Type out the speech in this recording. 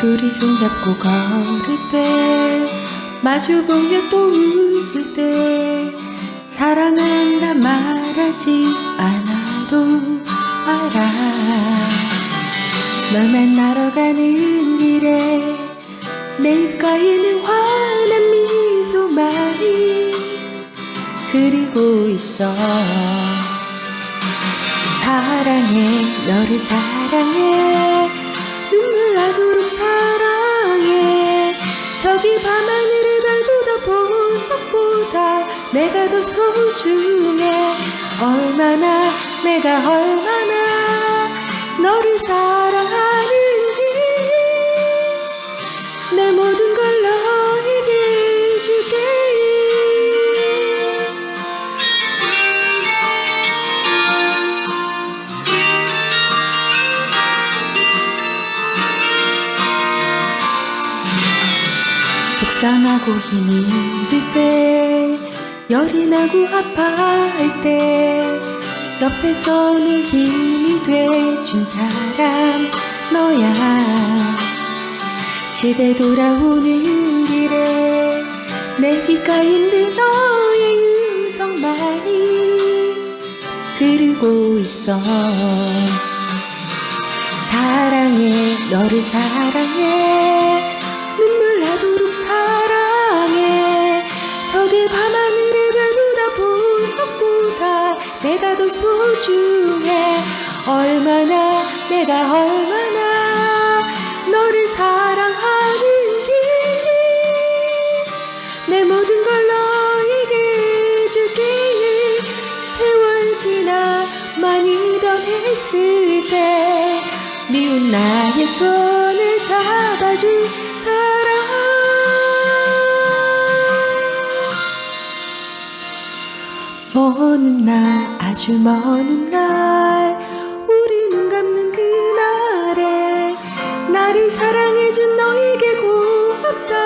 둘이 손잡고 걸을 때 마주보며 또 웃을 때 사랑한다 말하지 않아도 알아. 널 만나러 가는 길에 내 입가에는 환한 미소만이 그리고 있어. 사랑해 너를 사랑해 나도록 사랑해. 저기 밤하늘의 별보다 보석보다 내가 더 소중해. 얼마나 내가 얼마나 너를 사랑하 속상하고 힘이 들 때, 열이 나고 아파할 때, 옆에서는 힘이 돼준 사람 너야. 집에 돌아오는 길에 내 귓가인데 너의 음성만이 흐르고 있어. 사랑해, 너를 사랑해. 저기 밤하늘의 별보다 보석보다 내가 더 소중해. 얼마나, 내가 얼마나 너를 사랑하는지. 내 모든 걸 너에게 줄게. 세월 지나 많이 변했을 때 미운 나의 손을 잡아준 사랑 어느 날, 아주 먼 날, 우리 눈 감는 그날에 나를 사랑해준 너에게 고맙다.